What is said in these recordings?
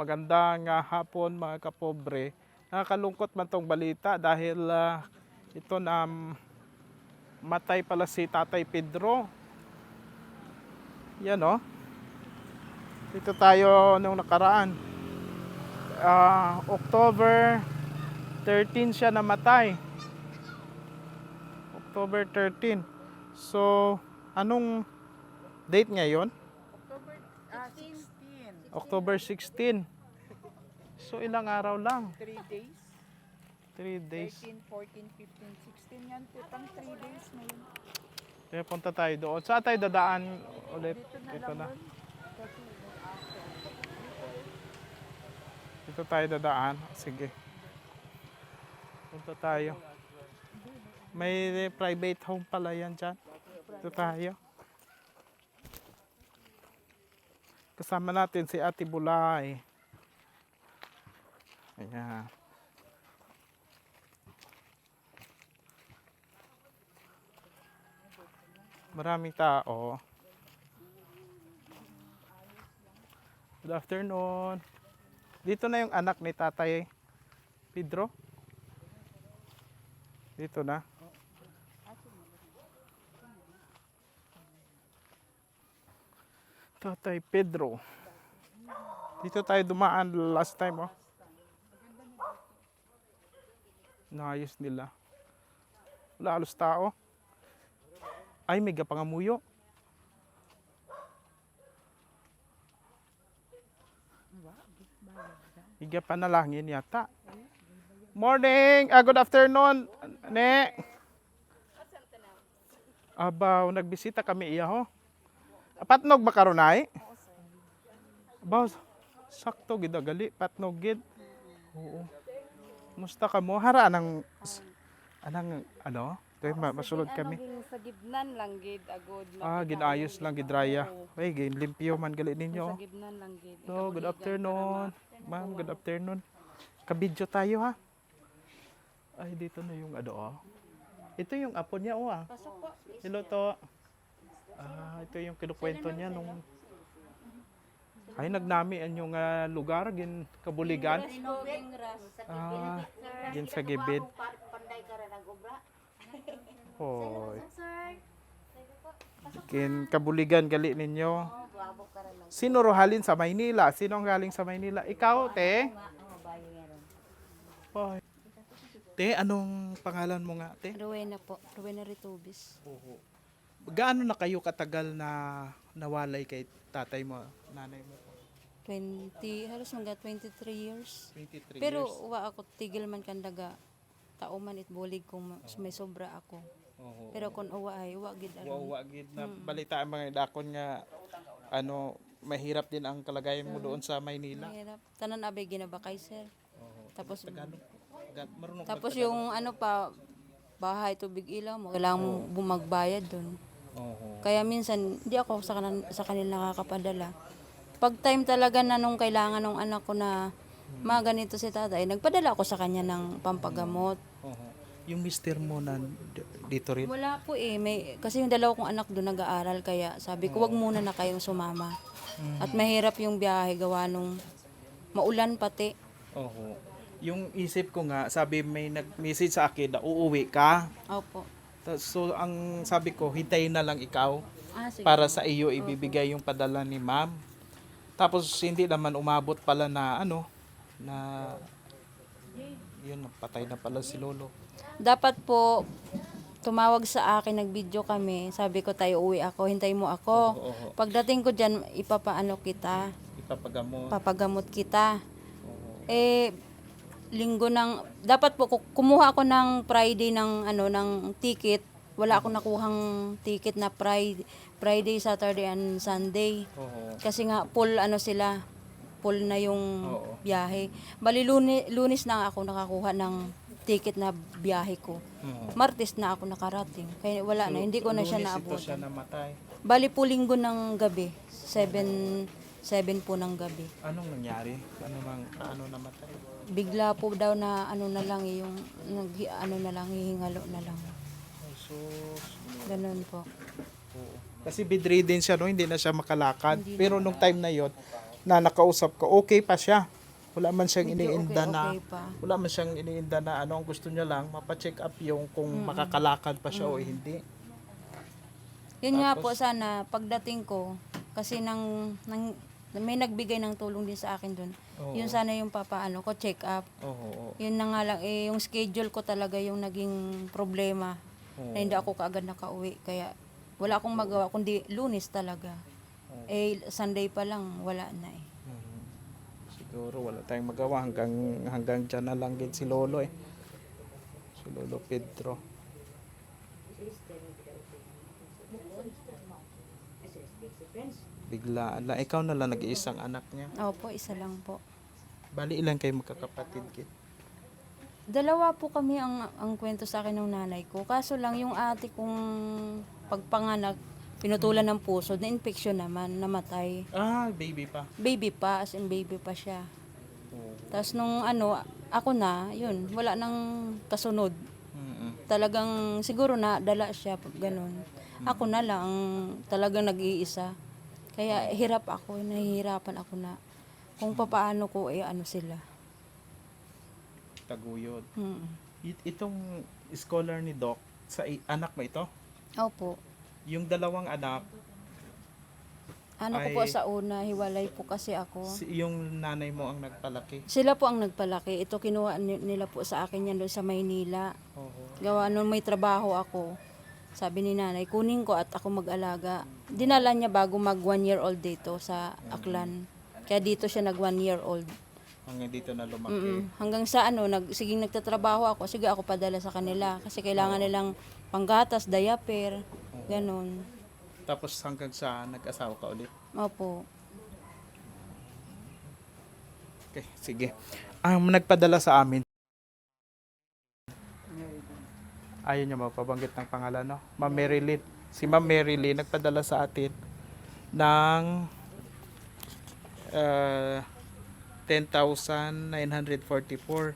magandang ah, hapon mga kapobre. Nakakalungkot man tong balita dahil ah, ito na um, matay pala si Tatay Pedro. Yan oh. Dito tayo nung nakaraan. Ah, October 13 siya namatay. October 13. So, anong date ngayon? October ah, 16. October 16. So ilang araw lang? 3 days. 3 days. 13, 14, 15, 16 yan. Putang 3 days na yun. Kaya punta tayo doon. Saan tayo dadaan ulit? Dito na after. Dito tayo dadaan. Sige. Punta tayo. May private home pala yan dyan. Dito tayo. Kasama natin si Ate Bulay. Ayan. Maraming tao. Good afternoon. Dito na yung anak ni Tatay Pedro. Dito na. Tatay Pedro. Dito tayo dumaan last time, oh. Naayos nila. Wala halos tao. Ay, may gapangamuyo. Higa panalangin yata. Morning! Ah, good afternoon, ne. Abaw, nagbisita kami iya ho. Patnog ba karon ay? Abaw, sakto gid ah, gali patnog gid. Oo. Musta ka mo? Hara anang anang ano? Kaya ma- masulod kami. Ano, sa gibnan lang gid agod. Ah, ginayos lang gidraya. Ay, gin limpyo man gali Sa ninyo. gibnan lang gid. So, good afternoon. Ma'am, good afternoon. Kabidyo tayo ha. Ay, dito na yung ano oh. Ito yung apo niya oh ah. Pasok po. Hello to. Ah, ito yung kinukwento niya nung ay nagnami ang yung ah, lugar gin kabuligan. Ah, gin sa gibid. Hoy. Kin kabuligan gali ninyo. Sino rohalin sa Maynila? Sino ang galing sa Maynila? Ikaw, te? Hoy. Te, anong pangalan mo nga, te? Rowena po. Rowena Ritubis. Oo. Gaano na kayo katagal na nawalay kay tatay mo, nanay mo? 20, halos mga 23 years. 23 Pero years. wa ako tigil man kandaga tao man it bulig kung ma- may sobra ako. Oo. Pero kung uwa ay wa gid aron. Wa gid na balita ang mga dakon nga ano mahirap din ang kalagayan mo doon sa Maynila. Mahirap. Tanan abay ginabakay sir. Oo. Tapos Tagalog. Taga- Marunong tapos yung ano pa bahay tubig ilaw mo kailangan mo bumagbayad doon. Oo. Kaya minsan, hindi ako sa, kanan, sa kanila nakakapadala. Pag time talaga na nung kailangan ng anak ko na mga ganito si tatay, nagpadala ako sa kanya ng pampagamot. Oo. Yung mister mo na d- dito rin. Wala po eh. May, kasi yung dalawa kong anak doon nag-aaral, kaya sabi ko, wag muna na kayong sumama. At mahirap yung biyahe gawa nung maulan pati. Oo. Yung isip ko nga, sabi may nag-message sa akin na uuwi ka. Opo. So ang sabi ko, hintayin na lang ikaw Ah, sige. para sa iyo ibibigay yung padala ni ma'am. Tapos hindi naman umabot pala na ano na yun patay na pala si lolo. Dapat po, tumawag sa akin, nag-video kami. Sabi ko, tayo uwi ako, hintay mo ako. Oo. Pagdating ko dyan, ipapaano kita, Ipapagamot. papagamot kita. Oo. Eh, linggo ng, dapat po, ku- kumuha ako ng Friday ng, ano, ng ticket. Wala akong nakuhang ticket na Friday, Friday, Saturday, and Sunday. Oo. Kasi nga, full, ano sila, full na yung Oo. biyahe. Bali, lunes, lunes na ako nakakuha ng ticket na biyahe ko. Oo. Martes na ako nakarating. Kaya wala na, hindi ko na siya Lunes ito siya namatay. Bali po linggo ng gabi. 7, 7 po ng gabi. Anong nangyari? Ano nang ano namatay? Bigla po daw na ano na lang yung nag, ano na lang, hihingalo na lang. Sus. Ganun po. Kasi bedridden siya no, hindi na siya makalakad. Pero nung time na yon, na nakausap ko, okay pa siya. Wala man siyang Medyo iniinda okay, na okay pa. wala man siyang iniinda na ano ang gusto niya lang mapacheck up yung kung makakalakad pa siya o hindi. Yun nga po sana pagdating ko kasi nang, nang may nagbigay ng tulong din sa akin doon. Oo. Yun sana yung papaano ko check up. Oo. oo. Yun na nga lang eh yung schedule ko talaga yung naging problema. Oo. Na hindi ako kaagad nakauwi kaya wala akong magawa kundi lunes talaga. Eh Sunday pa lang wala na eh. Mhm. Siguro wala tayong magawa hanggang hanggang diyan na lang din si Lolo eh. Si Lolo Pedro. Biglaan lang. Ikaw na lang nag-iisang anak niya. Opo, isa lang po. Bali ilan kayo magkakapatid kid? Dalawa po kami ang ang kwento sa akin ng nanay ko. Kaso lang yung ate kong pagpanganak, pinutulan ng puso, na infection naman, namatay. Ah, baby pa. Baby pa, as in baby pa siya. Tapos nung ano, ako na, yun, wala nang kasunod. Mm-mm. Talagang siguro na dala siya, ganun. Ako na lang, ang talagang nag-iisa. Kaya hirap ako, nahihirapan ako na kung papaano ko, eh, ano sila. Taguyod. Mm. It- itong scholar ni Doc, sa i- anak mo ito? Opo. Yung dalawang anak, Ano ko Ay- po sa una, hiwalay po kasi ako. si, yung nanay mo ang nagpalaki. Sila po ang nagpalaki. Ito kinuha ni- nila po sa akin yan doon sa Maynila. Oo. Gawa nung may trabaho ako. Sabi ni nanay, kunin ko at ako mag-alaga. Dinala niya bago mag one year old dito sa Aklan. Kaya dito siya nag one year old. Hanggang dito na lumaki. Mm-mm. Hanggang sa ano, nag, sige nagtatrabaho ako, sige ako padala sa kanila. Kasi kailangan nilang panggatas, diaper, ganun. Tapos hanggang sa nag-asawa ka ulit. Opo. Okay, sige. Ang nagpadala sa amin. Ayaw niya mapabanggit ng pangalan, no? Ma'am Marilyn. Si Ma'am Marilyn nagpadala sa atin ng uh, 10,944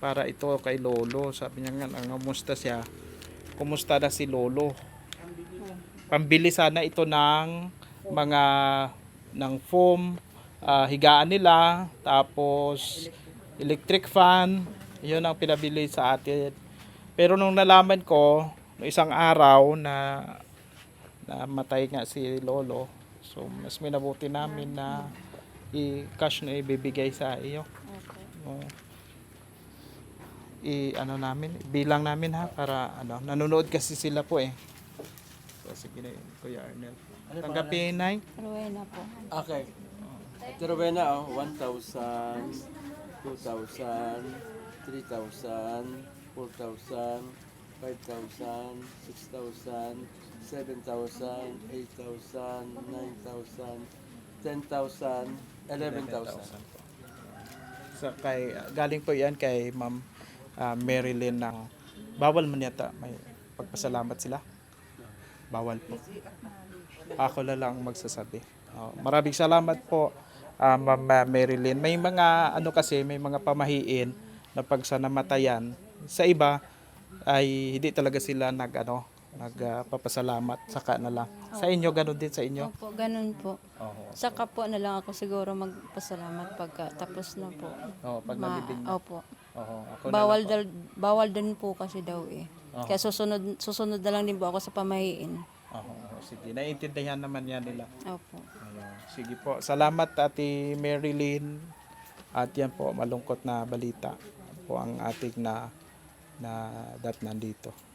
para ito kay Lolo. Sabi niya nga, kumusta siya? Kumusta na si Lolo? Pambili sana ito ng mga ng foam, ah, higaan nila, tapos electric fan, yun ang pinabili sa atin. Pero nung nalaman ko, nung isang araw na namatay nga si Lolo, so mas minabuti namin na i-cash na ibibigay sa iyo. Oo. I ano namin, bilang namin ha para ano, nanonood kasi sila po eh. So sige na yun, Kuya Arnel. Tanggapin na Rowena po. Okay. Ito Rowena, oh, 1,000, 2,000, 3,000, 4,000, 5,000, 6,000, 7,000, 8,000, 9,000, 10,000, 11,000. So kay galing po 'yan kay Ma'am ah, Marilyn ng bawal man yata may pagpasalamat sila. Bawal po. Ako na lang magsasabi. Oh, maraming salamat po ah, Ma'am ah, Marilyn. May mga ano kasi may mga pamahiin na pag sa namatayan sa iba ay hindi talaga sila nag ano nagpapasalamat saka na lang. Sa inyo ganun din sa inyo. Opo, ganun po. Oo. Saka po na lang ako siguro magpasalamat pagka tapos na po. Oh, pag Ma- nalibing. opo. Oo, ako na Bawal dal, bawal din po kasi daw eh. Kaya susunod susunod na lang din po ako sa pamahiin. Oo, sige. Naiintindihan naman yan nila. Opo. Ayun. Sige po. Salamat Ate Marilyn. At yan po, malungkot na balita po ang ating na na dat nandito.